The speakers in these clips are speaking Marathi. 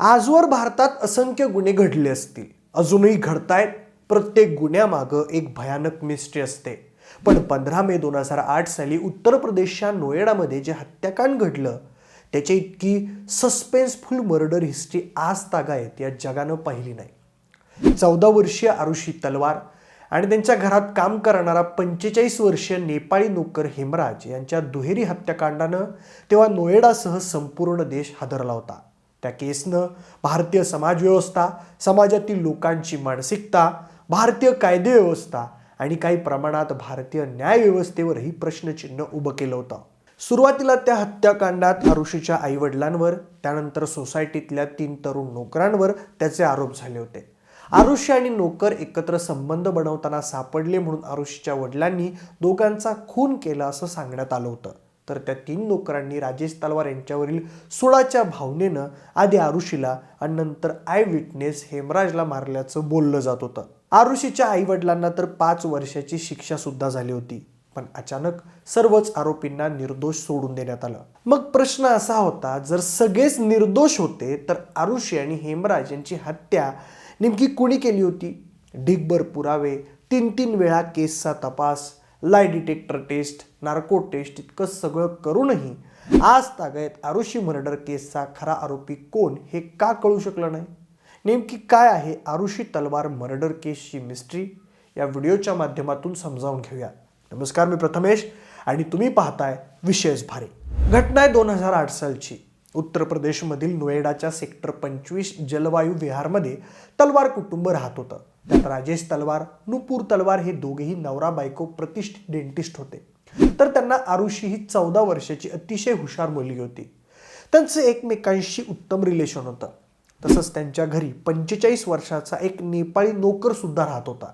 आजवर भारतात असंख्य गुन्हे घडले असतील. अजूनही घडतायत. प्रत्येक गुन्ह्यामागं एक भयानक मिस्ट्री असते. पण पंधरा मे दोन हजार आठ साली उत्तर प्रदेशच्या नोएडामध्ये जे हत्याकांड घडलं त्याच्या इतकी सस्पेन्सफुल मर्डर हिस्ट्री आज तागायत या जगानं पाहिली नाही. चौदा वर्षीय आरुषी तलवार आणि त्यांच्या घरात काम करणारा पंचेचाळीस वर्षीय नेपाळी नोकर हेमराज यांच्या दुहेरी हत्याकांडानं तेव्हा नोएडासह संपूर्ण देश हादरला होता. त्या केसनं भारतीय समाजव्यवस्था समाजातील लोकांची मानसिकता भारतीय कायदेव्यवस्था आणि काही प्रमाणात भारतीय न्यायव्यवस्थेवरही प्रश्नचिन्ह उभं केलं होतं. सुरुवातीला त्या हत्याकांडात आरुषीच्या आईवडिलांवर त्यानंतर सोसायटीतल्या तीन तरुण नोकरांवर त्याचे आरोप झाले होते. आरुषी आणि नोकर एकत्र संबंध बनवताना सापडले म्हणून आरुषीच्या वडिलांनी दोघांचा खून केला असं सांगण्यात आलं होतं. तर त्या तीन नोकरांनी राजेश तलवार यांच्यावरील सुळाच्या भावनेनं आधी आरुषीला आणि नंतर आय विटनेस हेमराजला मारल्याचं बोललं जात होतं. आरुषीच्या आई वडिलांना तर पाच वर्षाची शिक्षा सुद्धा झाली होती. पण अचानक सर्वच आरोपींना निर्दोष सोडून देण्यात आलं. मग प्रश्न असा होता जर सगळेच निर्दोष होते तर आरुषी आणि हेमराज यांची हत्या नेमकी कुणी केली होती? ढिगभर पुरावे तीन तीन वेळा केसचा तपास lie detector test narco test इतकं सगळं करूनही आज तागायत आरुषी मर्डर केसचा खरा आरोपी कोण हे का कळू शकलं नाही? नेमकी काय आहे आरुषी तलवार मर्डर केसची मिस्ट्री या व्हिडिओच्या माध्यमातून समजावून घेऊया. नमस्कार मी प्रथमेश आणि तुम्ही पाहताय विशेष भारी. घटना आहे दोन हजार आठ सालची. उत्तर प्रदेशमधील नोएडाच्या सेक्टर पंचवीस जलवायू विहारमध्ये तलवार कुटुंब राहत होतं. त्यात राजेश तलवार नुपूर तलवार हे दोघेही नवरा बायको प्रतिष्ठित डेंटिस्ट होते. तर त्यांना आरुषी ही चौदा वर्षाची अतिशय हुशार मुलगी होती. त्यांचं एकमेकांशी उत्तम रिलेशन होतं. तसंच त्यांच्या घरी पंचेचाळीस वर्षाचा एक नेपाळी नोकर सुद्धा राहत होता.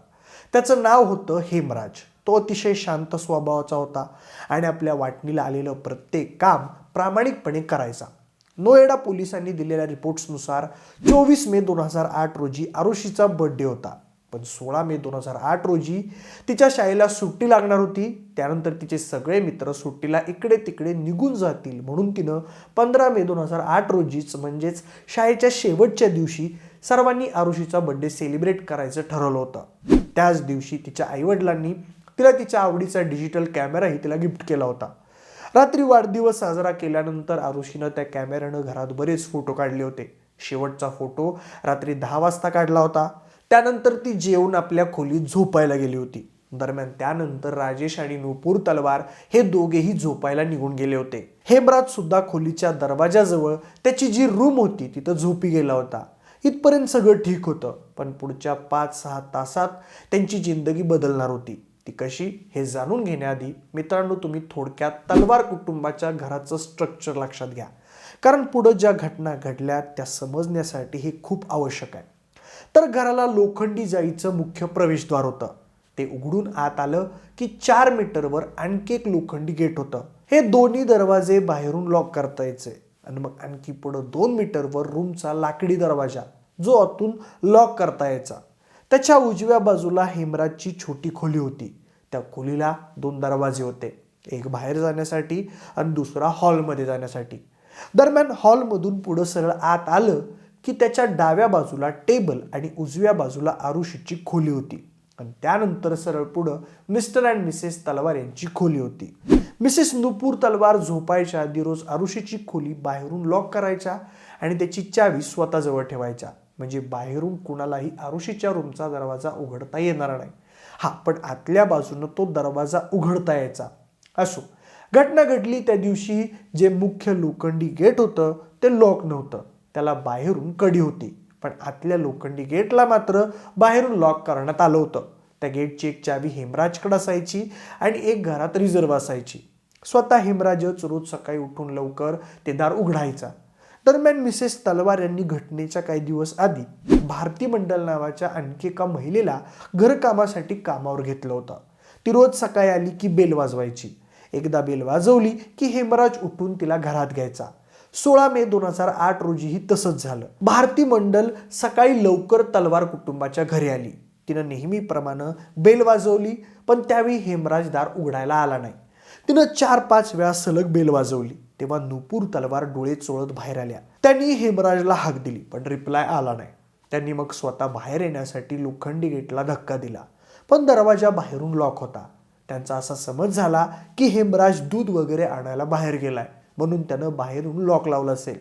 त्याचं नाव होतं हेमराज. तो अतिशय शांत स्वभावाचा होता आणि आपल्या वाटणीला आलेलं प्रत्येक काम प्रामाणिकपणे करायचा. नोएडा पोलिसांनी दिलेल्या रिपोर्ट्सनुसार चोवीस मे दोन हजार आठ रोजी आरुषीचा बर्थडे होता. पण सोळा मे दोन हजार आठ रोजी तिच्या शाळेला सुट्टी लागणार होती. त्यानंतर तिचे सगळे मित्र सुट्टीला इकडे तिकडे निघून जातील म्हणून तिनं पंधरा मे दोन हजार आठ रोजीच म्हणजेच शाळेच्या शेवटच्या दिवशी सर्वांनी आरुषीचा बर्थडे सेलिब्रेट करायचं ठरवलं होतं. त्याच दिवशी तिच्या आईवडिलांनी तिला तिच्या आवडीचा डिजिटल कॅमेराही तिला गिफ्ट केला होता. रात्री वाढदिवस साजरा केल्यानंतर आरुषीनं त्या कॅमेऱ्यानं घरात बरेच फोटो काढले होते. शेवटचा फोटो रात्री दहा वाजता काढला होता. त्यानंतर ती जेवून आपल्या खोलीत झोपायला गेली होती. दरम्यान त्यानंतर राजेश आणि नुपूर तलवार हे दोघेही झोपायला निघून गेले होते. हेमराज सुद्धा खोलीच्या दरवाजाजवळ त्याची जी रूम होती तिथं झोपी गेला होता. इथपर्यंत सगळं ठीक होतं पण पुढच्या पाच सहा तासात त्यांची जिंदगी बदलणार होती. ती कशी? हे जाणून घेण्याआधी मित्रांनो तुम्ही थोडक्यात तलवार कुटुंबाच्या घराचं स्ट्रक्चर लक्षात घ्या. कारण पुढं ज्या घटना घडल्या त्या समजण्यासाठी हे खूप आवश्यक आहे. तर घराला लोखंडी जाईचं मुख्य प्रवेशद्वार होतं. ते उघडून आत आलं की चार मीटरवर आणखी एक लोखंडी गेट होतं. हे दोन्ही दरवाजे बाहेरून लॉक करता यायचे. आणि मग आणखी पुढं दोन मीटरवर रूमचा लाकडी दरवाजा जो आतून लॉक करता यायचा. त्याच्या उजव्या बाजूला हेमराजची छोटी खोली होती. त्या खोलीला दोन दरवाजे होते. एक बाहेर जाण्यासाठी आणि दुसरा हॉलमध्ये जाण्यासाठी. दरम्यान हॉलमधून पुढं सरळ आत आलं की त्याच्या डाव्या बाजूला टेबल आणि उजव्या बाजूला आरुषीची खोली होती. आणि त्यानंतर सरळ पुढं मिस्टर अँड मिसेस तलवार यांची खोली होती. मिसेस नुपूर तलवार झोपायच्या आधी रोज आरुषीची खोली बाहेरून लॉक करायच्या आणि त्याची चावी स्वतःजवळ ठेवायच्या. म्हणजे बाहेरून कुणालाही आरुषीच्या रूमचा दरवाजा उघडता येणार नाही. हा पण आतल्या बाजूनं तो दरवाजा उघडता यायचा. असो घटना घडली त्या दिवशी जे मुख्य लोखंडी गेट होतं ते लॉक नव्हतं. त्याला बाहेरून कडी होती. पण आतल्या लोखंडी गेटला मात्र बाहेरून लॉक करण्यात आलं होतं. त्या गेटची एक चावी हेमराजकडे असायची आणि एक घरात रिझर्व असायची. स्वतः हेमराजच रोज सकाळी उठून लवकर ते दार उघडायचा. दरम्यान मिसेस तलवार यांनी घटनेच्या काही दिवस आधी भारती मंडल नावाच्या आणखी एका महिलेला घरकामासाठी कामावर घेतलं होतं. ती रोज सकाळी आली की बेल वाजवायची. एकदा बेल वाजवली की हेमराज उठून तिला घरात घ्यायचा. सोळा मे दोन हजार आठ रोजीही तसंच झालं. भारती मंडल सकाळी लवकर तलवार कुटुंबाच्या घरी आली. तिनं नेहमीप्रमाणे बेल वाजवली पण त्यावेळी हेमराज दार उघडायला आला नाही. तिनं चार पाच वेळा सलग बेल वाजवली. तेव्हा नुपूर तलवार डोळे चोळत बाहेर आल्या. त्यांनी हेमराजला हाक दिली पण रिप्लाय आला नाही. त्यांनी मग स्वतः बाहेर येण्यासाठी लोखंडी गेटला धक्का दिला. पण दरवाजा बाहेरून लॉक होता. त्यांचा असा समज झाला की हेमराज दूध वगैरे आणायला बाहेर गेलाय म्हणून त्यानं बाहेरून लॉक लावलं असेल.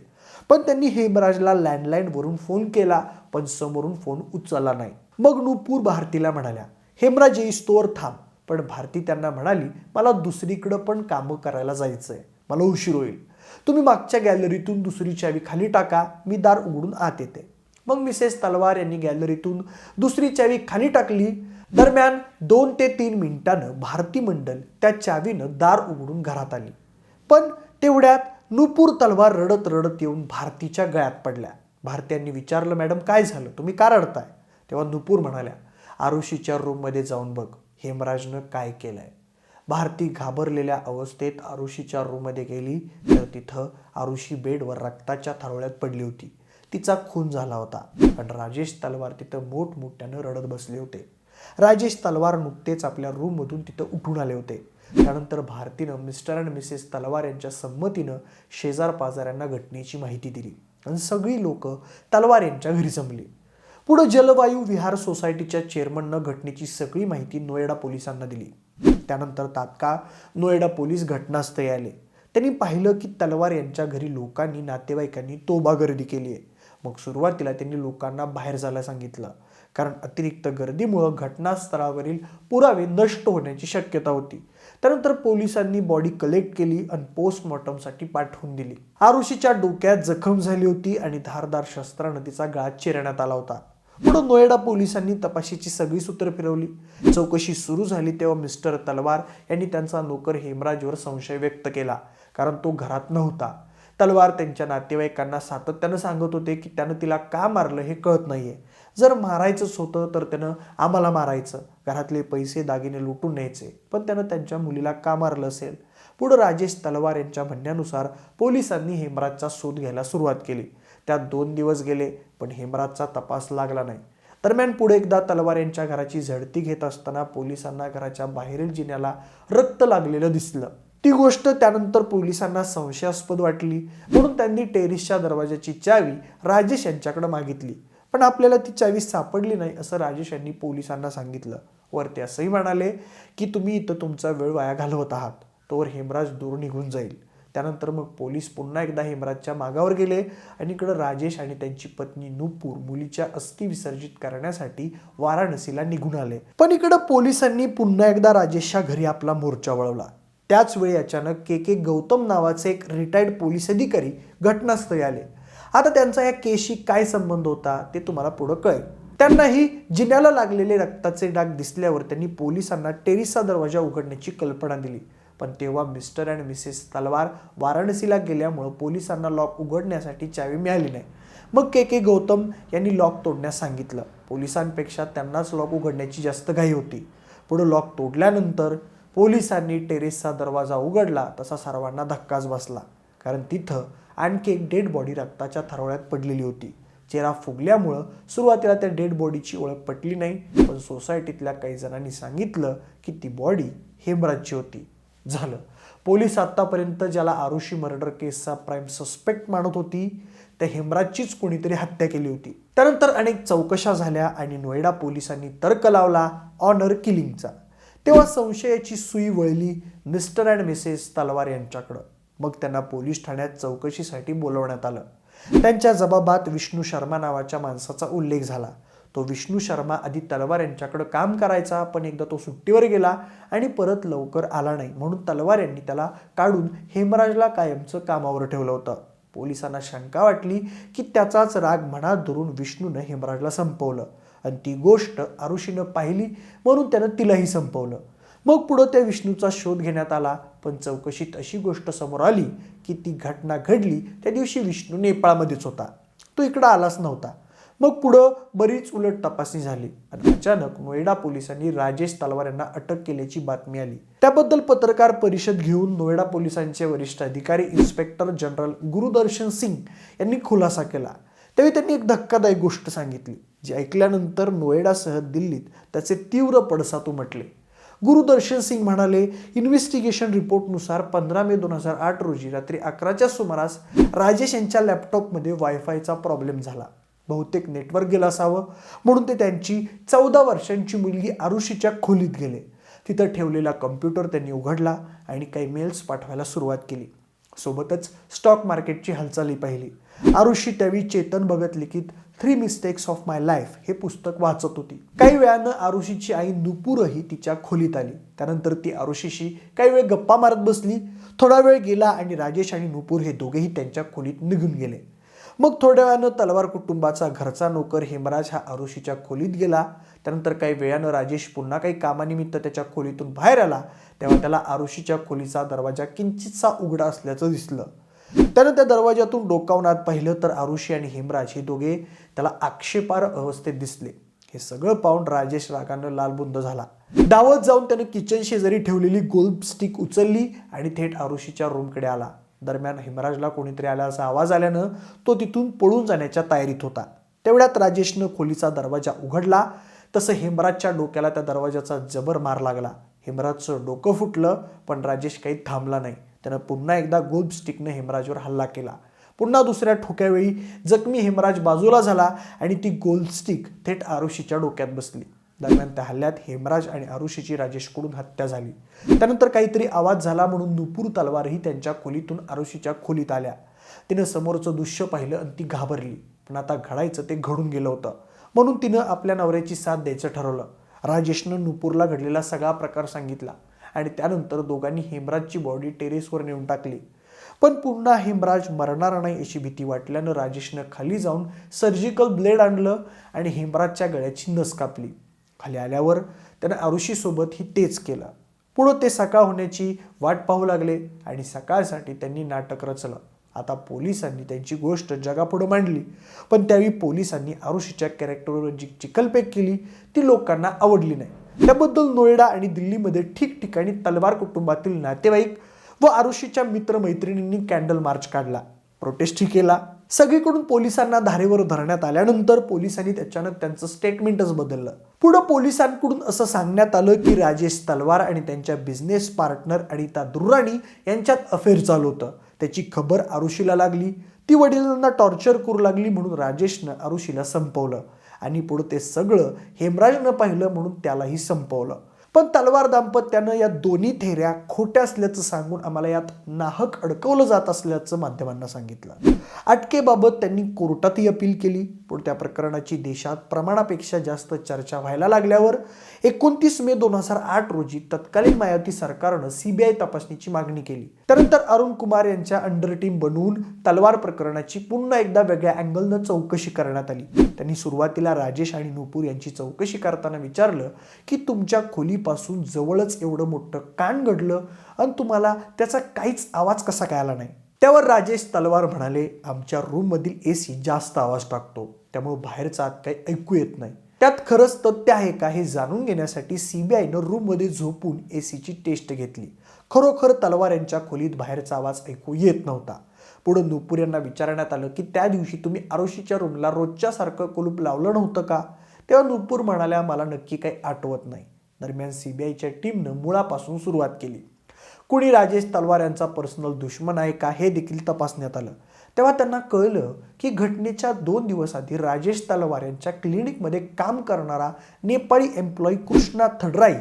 पण त्यांनी हेमराजला लँडलाईनवरून फोन केला पण समोरून फोन उचलला नाही. मग नूपूर भारतीला म्हणाल्या हेमराज येईस्तोवर थांब. पण भारती त्यांना म्हणाली मला दुसरीकडं पण कामं करायला जायचंय. मला उशीर होईल. तुम्ही मागच्या गॅलरीतून दुसरी चावी खाली टाका मी दार उघडून आत येते. मग मिसेस तलवार यांनी गॅलरीतून दुसरी चावी खाली टाकली. दरम्यान दोन ते तीन मिनिटानं भारती मंडल त्या चावीनं दार उघडून घरात आली. पण तेवढ्यात नुपूर तलवार रडत रडत येऊन भारतीच्या गळ्यात पडल्या. भारतीयांनी विचारलं मॅडम काय झालं? तुम्ही का रडताय? तेव्हा नुपूर म्हणाल्या आरुषीच्या रूममध्ये जाऊन बघ. हेमराजनं काय केलंय? भारती घाबरलेल्या अवस्थेत आरुषीच्या रूममध्ये गेली तर तिथं आरुषी बेडवर रक्ताच्या थारोळ्यात पडली होती. तिचा खून झाला होता. पण राजेश तलवार तिथं मोठमोठ्यानं रडत बसले होते. राजेश तलवार नुकतेच आपल्या रूममधून तिथं उठून आले होते. त्यानंतर भारतीनं मिस्टर अँड मिसेस तलवार यांच्या संमतीनं शेजार पाजाऱ्यांना घटनेची माहिती दिली आणि सगळी लोक तलवार यांच्या घरी जमली. पुढे जलवायू विहार सोसायटीच्या चेअरमननं घटनेची सगळी माहिती नोएडा पोलिसांना दिली. त्यानंतर तात्काळ नोएडा पोलीस घटनास्थळी आले. त्यांनी पाहिलं की तलवार यांच्या घरी लोकांनी नातेवाईकांनी तोबा गर्दी केली आहे मग सुरुवातीला त्यांनी लोकांना बाहेर जायला सांगितलं. कारण अतिरिक्त गर्दीमुळं घटनास्थळावरील पुरावे नष्ट होण्याची शक्यता होती. त्यानंतर पोलिसांनी बॉडी कलेक्ट केली आणि पोस्टमॉर्टमसाठी पाठवून दिली. आरुषीच्या डोक्यात जखम झाली होती आणि धारदार शस्त्रानं तिचा गळा चिरण्यात आला होता. पुढं नोएडा पोलिसांनी तपाशीची सगळी सूत्र फिरवली. चौकशी सुरू झाली तेव्हा मिस्टर तलवार यांनी त्यांचा नोकर हेमराजवर संशय व्यक्त केला कारण तो घरात नव्हता. तलवार त्यांच्या नातेवाईकांना सातत्यानं सांगत होते की त्यानं तिला का मारलं हे कळत नाहीये. जर मारायचंच होतं तर त्यानं आम्हाला मारायचं. घरातले पैसे दागिने लुटून न्यायचे पण त्यानं त्यांच्या मुलीला का मारलं असेल? पुढं राजेश तलवार यांच्या म्हणण्यानुसार पोलिसांनी हेमराजचा शोध घ्यायला सुरुवात केली. त्यात दोन दिवस गेले पण हेमराजचा तपास लागला नाही. दरम्यान पुढे एकदा तलवार यांच्या घराची झडती घेत असताना पोलिसांना घराच्या बाहेरील जिन्याला रक्त लागलेलं दिसलं. ती गोष्ट त्यानंतर पोलिसांना संशयास्पद वाटली म्हणून त्यांनी टेरिसच्या दरवाजाची चावी राजेश यांच्याकडे मागितली. पण आपल्याला ती चावी सापडली नाही असं राजेश यांनी पोलिसांना सांगितलं. वर ते असंही म्हणाले की तुम्ही इथं तुमचा वेळ वाया घालवत आहात. तोवर हेमराज दूर निघून जाईल. त्यानंतर मग पोलीस पुन्हा एकदा हेमराजच्या मागावर गेले आणि इकडं राजेश आणि त्यांची पत्नी नुपूर मुलीच्या अस्थि विसर्जित करण्यासाठी वाराणसीला निघून आले. पण इकडं पोलिसांनी पुन्हा एकदा राजेशच्या घरी आपला मोर्चा वळवला. त्याच वेळी अचानक के के गौतम नावाचे एक रिटायर्ड पोलीस अधिकारी घटनास्थळी आले. आता त्यांचा या केशी काय संबंध होता ते तुम्हाला पुढं कळेल. त्यांनाही जिन्याला लागलेले रक्ताचे डाग दिसल्यावर त्यांनी पोलिसांना टेरिसचा दरवाजा उघडण्याची कल्पना दिली. पण तेव्हा मिस्टर अँड मिसेस तलवार वाराणसीला गेल्यामुळं पोलिसांना लॉक उघडण्यासाठी चावी मिळाली नाही. मग के के गौतम यांनी लॉक तोडण्यास सांगितलं. पोलिसांपेक्षा त्यांनाच लॉक उघडण्याची जास्त घाई होती. पुढं लॉक तोडल्यानंतर पोलिसांनी टेरेसचा दरवाजा उघडला तसा सर्वांना धक्काच बसला. कारण तिथं आणखी एक डेड बॉडी रक्ताच्या थरवळ्यात पडलेली होती. चेहरा फुगल्यामुळं सुरुवातीला त्या डेड बॉडीची ओळख पटली नाही पण सोसायटीतल्या काही जणांनी सांगितलं की ती बॉडी हेमराजची होती. झालं. पोलीस आत्तापर्यंत ज्याला आरुषी मर्डर केसचा प्राईम सस्पेक्ट मानत होती त्या हेमराजचीच कोणीतरी हत्या केली होती. त्यानंतर अनेक चौकशा झाल्या आणि नोएडा पोलिसांनी तर्क लावला ऑनर किलिंगचा. तेव्हा संशयाची सुई वळली मिस्टर अँड मिसेस तलवार यांच्याकडं. मग त्यांना पोलीस ठाण्यात चौकशीसाठी बोलवण्यात आलं. त्यांच्या जबाबात विष्णू शर्मा नावाच्या माणसाचा उल्लेख झाला. तो विष्णू शर्मा आधी तलवार यांच्याकडं काम करायचा पण एकदा तो सुट्टीवर गेला आणि परत लवकर आला नाही. म्हणून तलवार यांनी त्याला काढून हेमराजला कायमचं कामावर ठेवलं होतं. पोलिसांना शंका वाटली की त्याचाच राग मनात धरून विष्णूनं हेमराजला संपवलं. आणि ती गोष्ट आरुषीनं पाहिली म्हणून त्यानं तिलाही संपवलं. मग पुढं त्या विष्णूचा शोध घेण्यात आला. पण चौकशीत अशी गोष्ट समोर आली की ती घटना घडली त्या दिवशी विष्णू नेपाळमध्येच होता. तो इकडं आलाच नव्हता. मग पुढं बरीच उलट तपासणी झाली. आणि अचानक नोएडा पोलिसांनी राजेश तलवार यांना अटक केल्याची बातमी आली. त्याबद्दल पत्रकार परिषद घेऊन नोएडा पोलिसांचे वरिष्ठ अधिकारी इन्स्पेक्टर जनरल गुरुदर्शन सिंग यांनी खुलासा केला. त्यावेळी त्यांनी एक धक्कादायक गोष्ट सांगितली जी ऐकल्यानंतर नोएडासह दिल्लीत त्याचे तीव्र पडसात उमटले गुरुदर्शन सिंग म्हणाले इन्व्हेस्टिगेशन रिपोर्टनुसार पंधरा मे दोन हजार आठ रोजी रात्री अकराच्या सुमारास राजेश यांच्या लॅपटॉपमध्ये वायफायचा प्रॉब्लेम झाला. बहुतेक नेटवर्क गेलं असावं. म्हणून ते त्यांची चौदा वर्षांची मुलगी आरुषीच्या खोलीत गेले. तिथं ठेवलेला कम्प्युटर त्यांनी उघडला आणि काही मेल्स पाठवायला सुरुवात केली. सोबतच स्टॉक मार्केटची हालचाली पाहिली. आरुषी त्यावेळी चेतन भगत लिखित three mistakes of my life हे पुस्तक वाचत होती. काही वेळानं आरुषीची आई नुपूरही तिच्या खोलीत आली. त्यानंतर ती आरुषीशी काही वेळ गप्पा मारत बसली. थोडा वेळ गेला आणि राजेश आणि नुपूर हे दोघेही त्यांच्या खोलीत निघून गेले. मग थोड्या वेळानं तलवार कुटुंबाचा घरचा नोकर हेमराज हा आरुषीच्या खोलीत गेला. त्यानंतर काही वेळानं राजेश पुन्हा काही कामानिमित्त त्याच्या खोलीतून बाहेर आला. तेव्हा त्याला आरुषीच्या खोलीचा दरवाजा किंचितसा उघडा असल्याचं दिसलं. त्यानं त्या दरवाजातून डोकावून पाहिलं तर आरुषी आणि हेमराज हे दोघे त्याला आक्षेपार अवस्थेत दिसले. हे सगळं पाहून राजेश रागानं लालबुंद झाला. डावत जाऊन त्यानं किचन शेजारी ठेवलेली गोल्फ स्टिक उचलली आणि थेट आरुषीच्या रूमकडे आला. दरम्यान हेमराजला कोणीतरी आल्याचा आवाज आल्यानं तो तिथून पळून जाण्याच्या तयारीत होता. तेवढ्यात राजेशनं खोलीचा दरवाजा उघडला. तसं हेमराजच्या डोक्याला त्या दरवाजाचा जबर मार लागला. हेमराजचं डोकं फुटलं पण राजेश काही थांबला नाही. त्यानं पुन्हा एकदा गोल्ड स्टिकनं हेमराजवर हल्ला केला. पुन्हा दुसऱ्या ठोक्यावेळी जखमी हेमराज बाजूला झाला आणि ती गोल्ड स्टिक थेट आरुषीच्या डोक्यात बसली. दरम्यान त्या हल्ल्यात हेमराज आणि आरुषीची राजेशकडून हत्या झाली. त्यानंतर काहीतरी आवाज झाला म्हणून नुपूर तलवारही त्यांच्या खोलीतून आरुषीच्या खोलीत आल्या. तिनं समोरचं दृश्य पाहिलं आणि ती घाबरली. पण आता घडायचं ते घडून गेलं होतं. म्हणून तिनं आपल्या नवऱ्याची साथ द्यायचं ठरवलं. राजेशनं नुपूरला घडलेला सगळा प्रकार सांगितला आणि त्यानंतर दोघांनी हेमराजची बॉडी टेरेसवर नेऊन टाकली. पण पुन्हा हेमराज मरणार नाही अशी भीती वाटल्यानं राजेशनं खाली जाऊन सर्जिकल ब्लेड आणलं आणि हेमराजच्या गळ्याची नस कापली. खाली आल्यावर त्यानं आरुषीसोबत ही तेच केलं. पुढं ते सकाळ होण्याची वाट पाहू लागले आणि सकाळसाठी त्यांनी नाटक रचलं. आता पोलिसांनी त्यांची गोष्ट जगापुढं मांडली. पण त्यावेळी पोलिसांनी आरुषीच्या कॅरेक्टरवर जी चिकलपेक केली ती लोकांना आवडली नाही. त्याबद्दल नोएडा आणि दिल्लीमध्ये ठिकठिकाणी तलवार कुटुंबातील नातेवाईक व आरुषीच्या मित्रमैत्रिणींनी कॅन्डल मार्च काढला. प्रोटेस्टही केला. सगळीकडून पोलिसांना धारेवर धरण्यात आल्यानंतर पोलिसांनी त्याच्यानं त्यांचं स्टेटमेंटच बदललं. पुढं पोलिसांकडून असं सांगण्यात आलं की राजेश तलवार आणि त्यांच्या बिझनेस पार्टनर अनिता दुर्राणी यांच्यात अफेअर चालू होतं. त्याची खबर आरुषीला लागली. ती वडिलांना टॉर्चर करू लागली म्हणून राजेशनं आरुषीला संपवलं. आणि पुढं ते सगळं हेमराजनं पाहिलं म्हणून त्यालाही संपवलं. पण तलवार दाम्पत्यानं या दोन्ही थेऱ्या खोट्या असल्याचं सांगून आम्हाला यात नाहक अडकवलं जात असल्याचं माध्यमांना सांगितलं. अटकेबाबत त्यांनी कोर्टातही अपील केली. पण त्या प्रकरणाची देशात प्रमाणापेक्षा जास्त चर्चा व्हायला लागल्यावर एकोणतीस मे दोन हजार आठ रोजी तत्कालीन मायावती सरकारनं सीबीआय तपासणीची मागणी केली. त्यानंतर अरुण कुमार यांच्या अंडर टीम बनवून तलवार प्रकरणाची पुन्हा एकदा वेगळ्या अँगलनं चौकशी करण्यात आली. त्यांनी सुरुवातीला राजेश आणि नुपूर यांची चौकशी करताना विचारलं की तुमच्या खोलीपासून जवळच एवढं मोठं कान घडलं आणि तुम्हाला त्याचा काहीच आवाज कसा काय आला नाही? त्यावर राजेश तलवार म्हणाले आमच्या रूममधील ए सी जास्त आवाज टाकतो. त्यामुळं बाहेरचा आत काही ऐकू येत नाही. त्यात खरंच तथ्य आहे का हे जाणून घेण्यासाठी सीबीआयनं रूममध्ये झोपून ए सीची टेस्ट घेतली. खरोखर तलवार यांच्या खोलीत बाहेरचा आवाज ऐकू येत नव्हता. पुढं नुपूर यांना विचारण्यात आलं की त्या दिवशी तुम्ही आरोशीच्या रूमला रोजच्यासारखं कुलूप लावलं नव्हतं का? तेव्हा नुपूर म्हणाल्या मला नक्की काही आठवत नाही. दरम्यान सीबीआयच्या टीमनं मुळापासून सुरुवात केली. कुणी राजेश तलवार यांचा पर्सनल दुश्मन आहे का हे देखील तपासण्यात आलं. तेव्हा त्यांना कळलं की घटनेच्या दोन दिवस आधी राजेश तलवार यांच्या क्लिनिकमध्ये काम करणारा नेपाळी एम्प्लॉई कृष्णा थडराई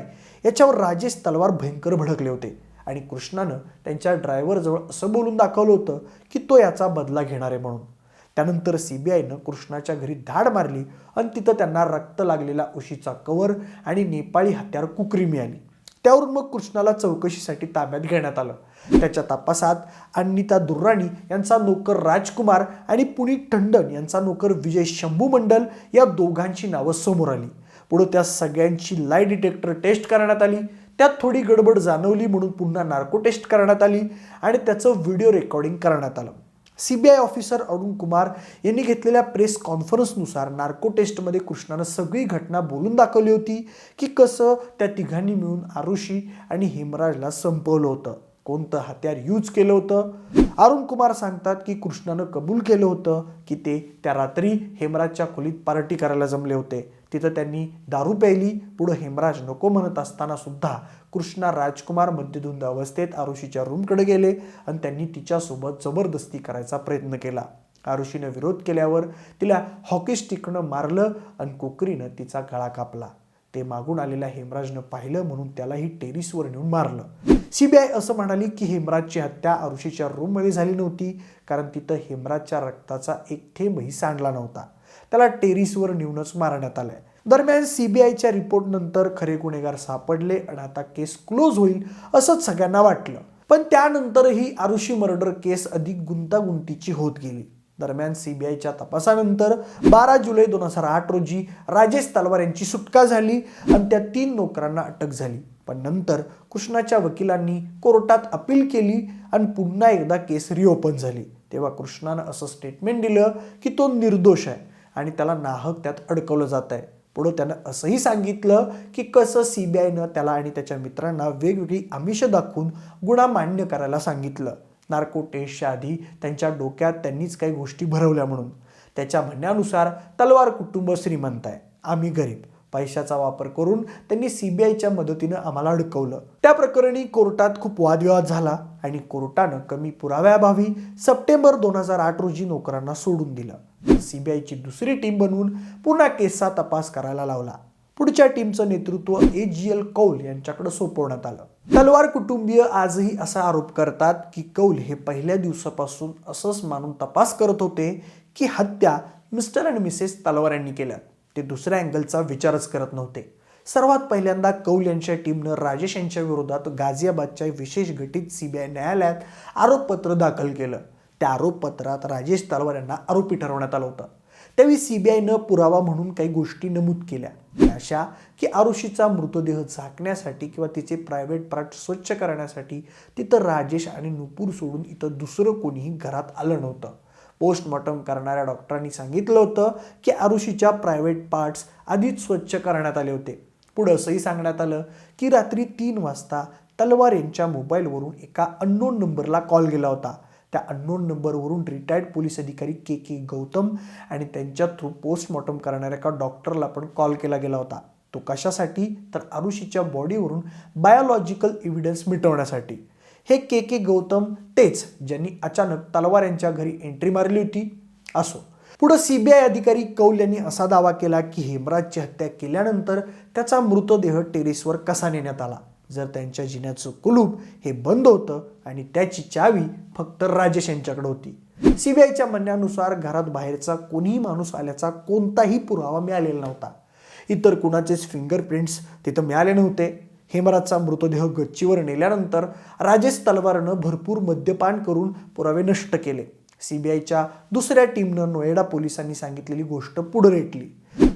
याच्यावर राजेश तलवार भयंकर भडकले होते. आणि कृष्णानं त्यांच्या ड्रायव्हरजवळ असं बोलून दाखवलं होतं की तो याचा बदला घेणार आहे म्हणून. त्यानंतर सी बी आयनं कृष्णाच्या घरी धाड मारली आणि तिथं त्यांना रक्त लागलेला उशीचा कवर आणि नेपाळी हत्यार कुकरी मिळाली. त्यावरून मग कृष्णाला चौकशीसाठी ताब्यात घेण्यात आलं. त्याच्या तपासात अनिता दुर्राणी यांचा नोकर राजकुमार आणि पुनीत टंडन यांचा नोकर विजय शंभू मंडल या दोघांची नावं समोर आली. पुढं त्या सगळ्यांची लाय डिटेक्टर टेस्ट करण्यात आली. त्यात थोडी गडबड जाणवली म्हणून पुन्हा नार्को टेस्ट करण्यात आली आणि त्याचं व्हिडिओ रेकॉर्डिंग करण्यात आलं. सीबीआय ऑफिसर अरुण कुमार यांनी घेतलेल्या प्रेस कॉन्फरन्सनुसार नार्को टेस्टमध्ये कृष्णानं सगळी घटना बोलून दाखवली होती की कसं त्या तिघांनी मिळून आरुषी आणि हेमराजला संपवलं होतं. कोणतं हत्यार यूज केलं होतं? अरुण कुमार सांगतात की कृष्णानं कबूल केलं होतं की ते त्या रात्री हेमराजच्या खोलीत पार्टी करायला जमले होते. तिथं त्यांनी दारू प्यायली. पुढं हेमराज नको म्हणत असताना सुद्धा कृष्णा राजकुमार मध्यधुंद अवस्थेत आरुषीच्या रूमकडे गेले आणि त्यांनी तिच्यासोबत जबरदस्ती करायचा प्रयत्न केला. आरुषीनं विरोध केल्यावर तिला हॉकी स्टिकनं मारलं आणि कोकरीनं तिचा गळा कापला. ते मागून आलेल्या हेमराजनं पाहिलं म्हणून त्यालाही टेरिसवर नेऊन मारलं. सीबीआय असं म्हणाली की हेमराजची हत्या आरुषीच्या रूममध्ये झाली नव्हती कारण तिथं हेमराजच्या रक्ताचा एक थेंबही सांडला नव्हता. त्याला टेरिसवर नेऊनच मारण्यात आलंय. दरम्यान सीबीआयच्या रिपोर्ट नंतर खरे गुन्हेगार सापडले आणि आता केस क्लोज होईल असंच सगळ्यांना वाटलं. पण त्यानंतरही आरुषी मर्डर केस अधिक गुंतागुंतीची होत गेली. दरम्यान सीबीआयच्या तपासानंतर बारा जुलै दोन हजार आठ रोजी राजेश तलवार यांची सुटका झाली आणि त्या तीन नोकरांना अटक झाली. पण नंतर कृष्णाच्या वकिलांनी कोर्टात अपील केली आणि पुन्हा एकदा केस रिओपन झाली. तेव्हा कृष्णानं असं स्टेटमेंट दिलं की तो निर्दोष आहे आणि त्याला नाहक त्यात अडकवलं जात आहे. पुढं त्यानं असंही सांगितलं की कसं सी बी आयनं त्याला आणि त्याच्या मित्रांना वेगवेगळी आमिष दाखवून गुन्हा मान्य करायला सांगितलं. नार्को टेस्टच्या आधी त्यांच्या डोक्यात त्यांनीच काही गोष्टी भरवल्या म्हणून. त्याच्या म्हणण्यानुसार तलवार कुटुंब श्रीमंत आहे. आम्ही गरीब. पैशाचा वापर करून त्यांनी सीबीआयच्या मदतीनं आम्हाला अडकवलं. त्या प्रकरणी कोर्टात खूप वादविवाद झाला आणि कोर्टानं कमी पुराव्याभावी सप्टेंबर दोन हजार आठ रोजी नोकरांना सोडून दिलं. सीबीआयची दुसरी टीम बनवून पुन्हा केसचा तपास करायला लावला. पुढच्या टीमचं नेतृत्व ए जी एल कौल यांच्याकडे सोपवण्यात आलं. तलवार कुटुंबीय आजही असा आरोप करतात की कौल हे पहिल्या दिवसापासून असंच मानून तपास करत होते की हत्या मिस्टर आणि मिसेस तलवार यांनी केल्या ते दुसऱ्या अँगलचा विचारच करत नव्हते. सर्वात पहिल्यांदा कौल यांच्या टीमनं राजेश यांच्या विरोधात गाझियाबादच्या विशेष गठीत सीबीआय न्यायालयात आरोपपत्र दाखल केलं. त्या आरोपपत्रात राजेश तलवार यांना आरोपी ठरवण्यात आलं होतं. त्यावेळी सीबीआयनं पुरावा म्हणून काही गोष्टी नमूद केल्या. अशा की आरुषीचा मृतदेह झाकण्यासाठी किंवा तिचे प्रायव्हेट पार्ट स्वच्छ करण्यासाठी तिथं राजेश आणि नुपूर सोडून इथं दुसरं कोणीही घरात आलं नव्हतं. पोस्टमॉर्टम करणाऱ्या डॉक्टरांनी सांगितलं होतं की आरुषीच्या प्रायव्हेट पार्ट्स आधीच स्वच्छ करण्यात आले होते. पुढं असंही सांगण्यात आलं की रात्री तीन वाजता तलवार यांच्या मोबाईलवरून एका अननोन नंबरला कॉल गेला होता. त्या अननोन नंबरवरून रिटायर्ड पोलीस अधिकारी के के गौतम आणि त्यांच्या थ्रू पोस्टमॉर्टम करणाऱ्या एका डॉक्टरला पण कॉल केला गेला होता. तो कशासाठी? तर आरुषीच्या बॉडीवरून बायोलॉजिकल एव्हिडन्स मिटवण्यासाठी. हे के के गौतम तेच ज्यांनी अचानक तलवार यांच्या घरी एंट्री मारली होती. असो. पुढं सीबीआय अधिकारी कौल यांनी असा दावा केला की हेमराजची हत्या केल्यानंतर त्याचा मृतदेह टेरेसवर कसा नेण्यात आला? जर त्यांच्या जिन्याचं कुलूप हे बंद होतं आणि त्याची चावी फक्त राजेश यांच्याकडे होती. सीबीआयच्या म्हणण्यानुसार घरात बाहेरचा कोणीही माणूस आल्याचा कोणताही पुरावा मिळालेला नव्हता. इतर कुणाचेच फिंगरप्रिंट्स तिथं मिळाले नव्हते. हेमराजचा मृतदेह गच्चीवर नेल्यानंतर राजेश तलवारनं भरपूर मद्यपान करून पुरावे नष्ट केले. सीबीआयच्या दुसऱ्या टीमनं नोएडा पोलिसांनी सांगितलेली गोष्ट पुढे रेटली.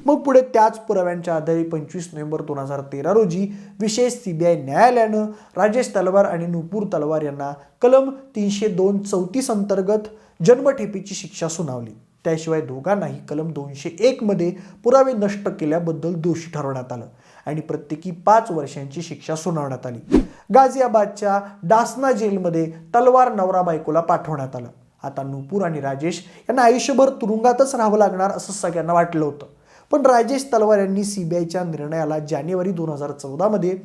मग पुढे त्याच पुराव्यांच्या आधारे पंचवीस नोव्हेंबर दोन हजार तेरा रोजी विशेष सीबीआय न्यायालयानं राजेश तलवार आणि नुपूर तलवार यांना कलम तीनशे दोन चौतीस अंतर्गत जन्मठेपीची शिक्षा सुनावली. त्याशिवाय दोघांनाही कलम दोनशे एकमध्ये पुरावे नष्ट केल्याबद्दल दोषी ठरवण्यात आलं आणि प्रत्येकी पाच वर्षांची शिक्षा सुनावण्यात आली. गाझियाबादच्या डासना जेलमध्ये तलवार नवरा बायकोला पाठवण्यात आलं. आता नुपूर आणि राजेश यांना आयुष्यभर तुरुंगातच राहावं लागणार असं सगळ्यांना वाटलं होतं. पण राजेश तलवार यांनी सीबीआयच्या निर्णयाला जानेवारी दोन हजार चौदामध्ये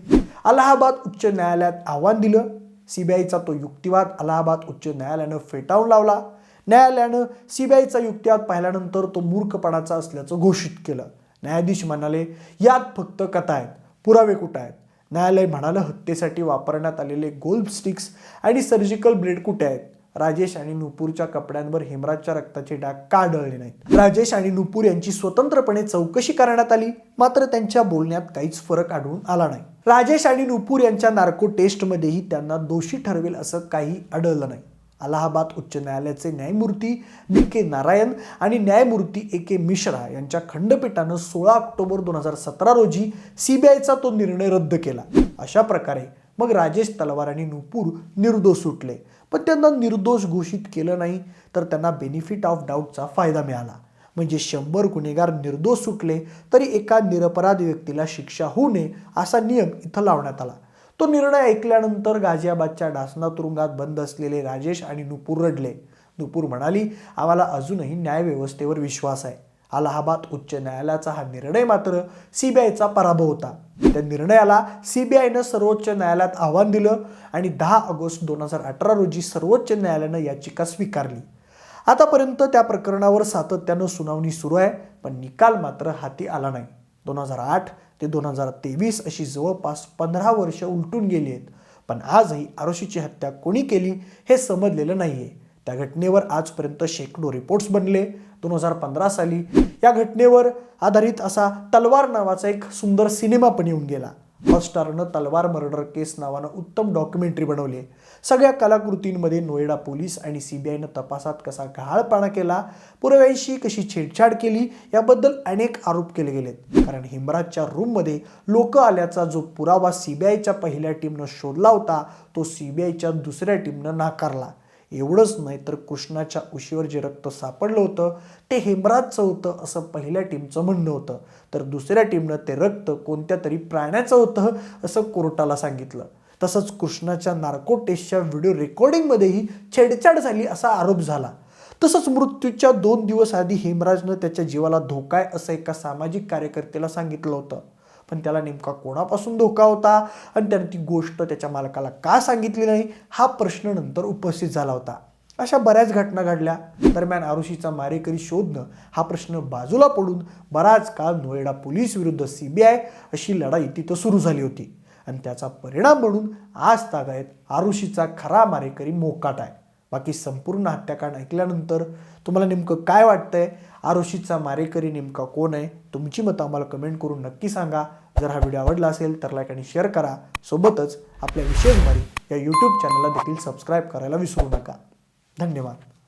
अलाहाबाद उच्च न्यायालयात आव्हान दिलं. सीबीआयचा तो युक्तिवाद अलाहाबाद उच्च न्यायालयानं फेटाळून लावला. न्यायालयानं सीबीआयचा युक्तिवाद पाहिल्यानंतर तो मूर्खपणाचा असल्याचं घोषित केलं. न्यायाधीश म्हणाले यात फक्त कथा आहेत. पुरावे कुठं आहेत? न्यायालय म्हणालं हत्येसाठी वापरण्यात आलेले गोल्फ स्टिक्स आणि सर्जिकल ब्लेड कुठे आहेत? राजेश आणि नुपूरच्या कपड्यांवर हेमराजच्या रक्ताचे डाग का आढळले नाहीत. राजेश आणि नुपूर यांची स्वतंत्रपणे चौकशी करण्यात आली मात्र त्यांच्या बोलण्यात काहीच फरक आढळून आला नाही. राजेश आणि नुपूर यांच्या नार्को टेस्टमध्येही त्यांना दोषी ठरवेल असं काही आढळलं नाही. अलाहाबाद उच्च न्यायालयाचे न्यायमूर्ती बी के नारायण आणि न्यायमूर्ती ए के मिश्रा यांच्या खंडपीठानं सोळा ऑक्टोबर दोन हजार सतरा रोजी सीबीआयचा तो निर्णय रद्द केला. अशा प्रकारे मग राजेश तलवार आणि नुपूर निर्दोष सुटले. पण त्यांना निर्दोष घोषित केलं नाही तर त्यांना बेनिफिट ऑफ डाऊटचा फायदा मिळाला. म्हणजे शंभर गुन्हेगार निर्दोष सुटले तरी एका निरपराध व्यक्तीला शिक्षा होऊ नये असा नियम इथं लावण्यात आला. तो निर्णय ऐकल्यानंतर गाझियाबादच्या डासना तुरुंगात बंद असलेले राजेश आणि नुपूर रडले. नुपूर म्हणाली आम्हाला अजूनही न्यायव्यवस्थेवर विश्वास आहे. अलाहाबाद उच्च न्यायालयाचा हा निर्णय मात्र सीबीआयचा पराभव होता. त्या निर्णयाला सीबीआयनं सर्वोच्च न्यायालयात आव्हान दिलं आणि दहा ऑगस्ट दोन हजार अठरा रोजी सर्वोच्च न्यायालयानं याचिका स्वीकारली. आतापर्यंत त्या प्रकरणावर सातत्यानं सुनावणी सुरू आहे पण निकाल मात्र हाती आला नाही. दोन हजार आठ ते दोन हजार तेवीस अशी जवळपास पंधरा वर्ष उलटून गेली आहेत. पण आजही आरोशीची हत्या कोणी केली हे समजलेलं नाही आहे त्या घटनेवर आजपर्यंत शेकडो रिपोर्ट्स बनले. दोन हजार पंधरा साली या घटनेवर आधारित असा तलवार नावाचा एक सुंदर सिनेमा पण येऊन गेला. हॉटस्टारनं तलवार मर्डर केस नावानं उत्तम डॉक्युमेंटरी बनवली सगळ्या कलाकृतींमध्ये नोएडा पोलीस आणि सीबीआयनं तपासात कसा गहाळपणा केला पुराव्यांशी कशी छेडछाड केली याबद्दल अनेक आरोप केले गेलेत. कारण हिमराजच्या रूममध्ये लोक आल्याचा जो पुरावा सीबीआयच्या पहिल्या टीमनं शोधला होता तो सीबीआयच्या दुसऱ्या टीमनं नाकारला. एवढंच नाही तर कृष्णाच्या उशीवर जे रक्त सापडलं होतं ते हेमराजचं होतं असं पहिल्या टीमचं म्हणणं होतं. तर दुसऱ्या टीमनं ते रक्त कोणत्या तरी प्राण्याचं होतं असं कोर्टाला सांगितलं. तसंच कृष्णाच्या नार्को टेस्टच्या व्हिडिओ रेकॉर्डिंगमध्येही छेडछाड झाली असा आरोप झाला. तसंच मृत्यूच्या दोन दिवस आधी हेमराजनं त्याच्या जीवाला धोका आहे असं एका सामाजिक कार्यकर्त्याला सांगितलं होतं. पण त्याला नेमका कोणापासून धोका होता? आणि त्याने ती गोष्ट त्याच्या मालकाला का सांगितली नाही? हा प्रश्न नंतर उपस्थित झाला होता. अशा बऱ्याच घटना घडल्या. दरम्यान आरुषीचा मारेकरी शोधणं हा प्रश्न बाजूला पडून बराच काळ नोएडा पोलीस विरुद्ध सी बी आय अशी लढाई तिथं सुरू झाली होती. आणि त्याचा परिणाम म्हणून आज तागायत आरुषीचा खरा मारेकरी मोकाट आहे. बाकी संपूर्ण हत्याकांड ऐकल्यानंतर तुम्हाला नेमकं काय वाटतंय? आरुषीचा मारेकरी नेमका कोण आहे? तुमची मतं आम्हाला कमेंट करून नक्की सांगा. जर हा व्हिडिओ आवडला असेल तर लाईक आणि शेअर करा. सोबतच आपल्या विशेष या यूट्यूब चॅनलला देखील सबस्क्राईब करायला विसरू नका. धन्यवाद.